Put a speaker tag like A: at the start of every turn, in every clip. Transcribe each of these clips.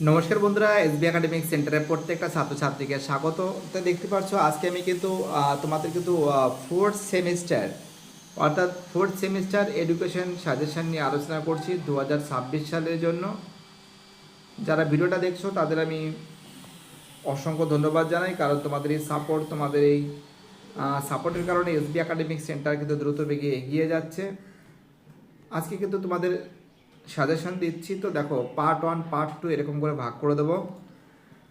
A: নমস্কার বন্ধুরা SB academic সেন্টারের প্রত্যেকটা ছাত্রছাত্রীকে স্বাগত তো দেখতে পাচ্ছ আজকে আমি কিন্তু তোমাদের কিন্তু ফোর্থ সেমিস্টার অর্থাৎ ফোর্থ সেমিস্টার এডুকেশন সাজেশন নিয়ে আলোচনা করছি দু হাজার ছাব্বিশ সালের জন্য। যারা ভিডিওটা দেখছ, তাদের আমি অসংখ্য ধন্যবাদ জানাই, কারণ তোমাদের এই সাপোর্ট তোমাদের এই সাপোর্টের কারণে এসবি একাডেমিক সেন্টার কিন্তু দ্রুত বেগে এগিয়ে যাচ্ছে। আজকে কিন্তু তোমাদের সাজেশন দিচ্ছি। তো দেখো পার্ট ওয়ান পার্ট টু এরকম করে ভাগ করে দেবো।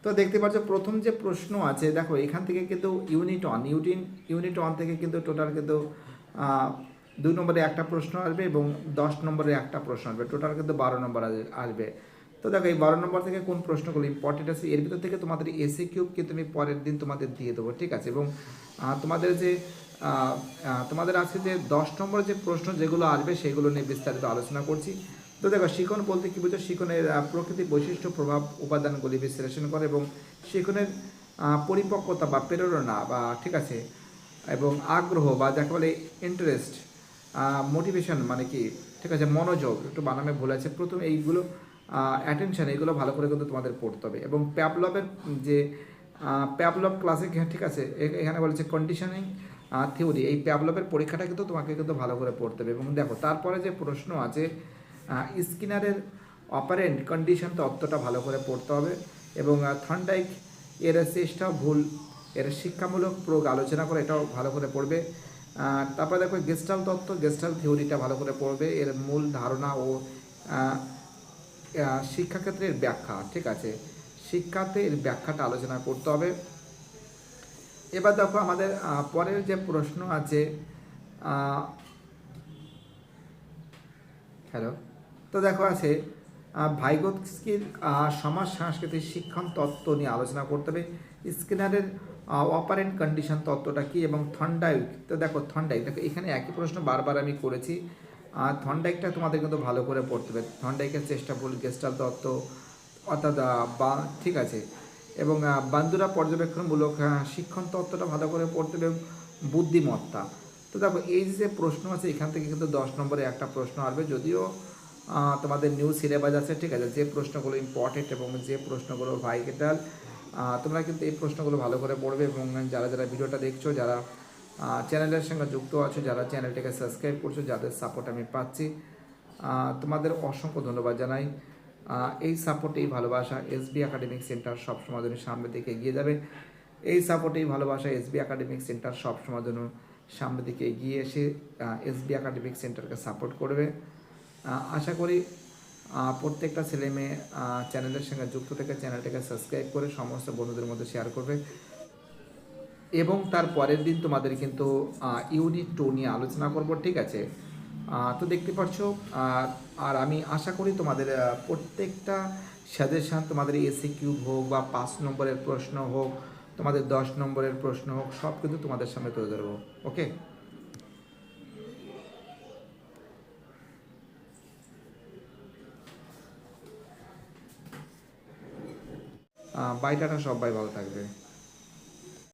A: তো দেখতে পাচ্ছ, প্রথম যে প্রশ্ন আছে, দেখো, এখান থেকে কিন্তু ইউনিট ওয়ান ইউটিন ইউনিট ওয়ান থেকে কিন্তু টোটাল কিন্তু দুই নম্বরে একটা প্রশ্ন আসবে এবং দশ নম্বরে একটা প্রশ্ন আসবে। টোটাল কিন্তু বারো নম্বর আসবে। তো দেখো, এই বারো নম্বর থেকে কোন প্রশ্নগুলো ইম্পর্টেন্ট আছে, এর ভিতর থেকে তোমাদের এসি কিউব কিন্তু আমি পরের দিন তোমাদের দিয়ে দেবো, ঠিক আছে? এবং তোমাদের যে তোমাদের আজকে যে দশ নম্বর যে প্রশ্ন যেগুলো আসবে, সেগুলো নিয়ে বিস্তারিত আলোচনা করছি। তো দেখো, শিখন বলতে কি বুঝো শিখনের প্রকৃতি বৈশিষ্ট্য, প্রভাব, উপাদানগুলি বিশ্লেষণ করে এবং শিখনের পরিপক্কতা বা প্রেরণা বা, ঠিক আছে, এবং আগ্রহ বা যাকে বলে ইন্টারেস্ট মোটিভেশন মানে কি? ঠিক আছে, মনোযোগ, একটু বানামে ভুল আছে। প্রথম এইগুলো অ্যাটেনশন এইগুলো ভালো করে কিন্তু তোমাদের পড়তে হবে। এবং প্যাবলবের যে প্যাবলব ক্লাসে ঠিক আছে এখানে বলেছে কন্ডিশনিং থিওরি এই প্যাবলবের পরীক্ষাটা কিন্তু তোমাকে কিন্তু ভালো করে পড়তে হবে। এবং দেখো, তারপরে যে প্রশ্ন আছে স্কিনারের অপারেন্ট কন্ডিশন তত্ত্বটা ভালো করে পড়তে হবে এবং থন্ডাইক এর চেষ্টা ভুল, এর শিক্ষামূলক প্রয়োগ আলোচনা করে এটাও ভালো করে পড়বে। তারপরে দেখো গেস্টাল তত্ত্ব গেস্টাল থিওরিটা ভালো করে পড়বে, এর মূল ধারণা ও শিক্ষাক্ষেত্রের ব্যাখ্যা, ঠিক আছে? শিক্ষাতে এর ব্যাখ্যাটা আলোচনা করতে হবে। এবার দেখো আমাদের পরের যে প্রশ্ন আছে হ্যালো? তো দেখো আছে ভাইগোৎস্কির সমাজ সাংস্কৃতিক শিক্ষণ তত্ত্ব নিয়ে আলোচনা করতে হবে। স্কিনারের অপারেন্ট কন্ডিশন তত্ত্বটা কি এবং থন্ডাইক? তো দেখো থন্ডাইক দেখো এখানে একই প্রশ্ন বারবার আমি করেছি। আর থন্ডাইকটা তোমাদের কিন্তু ভালো করে পড়তে হবে। থন্ডাইকের চেষ্টা ভুল গেস্টাল তত্ত্ব অর্থাৎ বা ঠিক আছে। এবং আহ, বান্দুরা পর্যবেক্ষণমূলক শিক্ষণ তত্ত্বটা ভালো করে পড়তে হবে বুদ্ধিমত্তা। তো দেখো এই যে প্রশ্ন আছে এখান থেকে কিন্তু দশ নম্বরে একটা প্রশ্ন আসবে। যদিও তোমাদের নিউ সিলেবাস আছে, ঠিক আছে? যে প্রশ্নগুলো ইম্পর্টেন্ট এবং যে প্রশ্নগুলো ভাইটাল তোমরা কিন্তু এই প্রশ্নগুলো ভালো করে পড়বে এবং যারা যারা ভিডিওটা দেখছ, যারা চ্যানেলের সঙ্গে যুক্ত আছো, যারা চ্যানেলটাকে সাবস্ক্রাইব করছ, যাদের সাপোর্ট আমি পাচ্ছি তোমাদের অসংখ্য ধন্যবাদ জানাই। এই সাপোর্ট এই ভালোবাসা এসবি একাডেমিক সেন্টার সবসময় জন্য সামনের দিকে এগিয়ে যাবে। এই সাপোর্ট এই ভালোবাসা এসবি একাডেমিক সেন্টার সবসময় জন্য সামনের দিকে এগিয়ে এসে এসবি একাডেমিক সেন্টারকে সাপোর্ট করবে। আশা করি প্রত্যেকটা ছেলে মেয়ে চ্যানেলের সঙ্গে যুক্ত থেকে চ্যানেলটাকে সাবস্ক্রাইব করে সমস্ত বন্ধুদের মধ্যে শেয়ার করবে। এবং তার পরের দিন তোমাদের কিন্তু ইউনিট টু নিয়ে আলোচনা করব, ঠিক আছে? তো দেখতে পাচ্ছ, আর আর আমি আশা করি তোমাদের প্রত্যেকটা সাজেশান তোমাদের এসি কিউব হোক বা পাঁচ নম্বরের প্রশ্ন হোক, তোমাদের দশ নম্বরের প্রশ্ন হোক, সব কিন্তু তোমাদের সামনে তুলে ধরবো ওকে বাইটাটা সবাই ভালো থাকবে।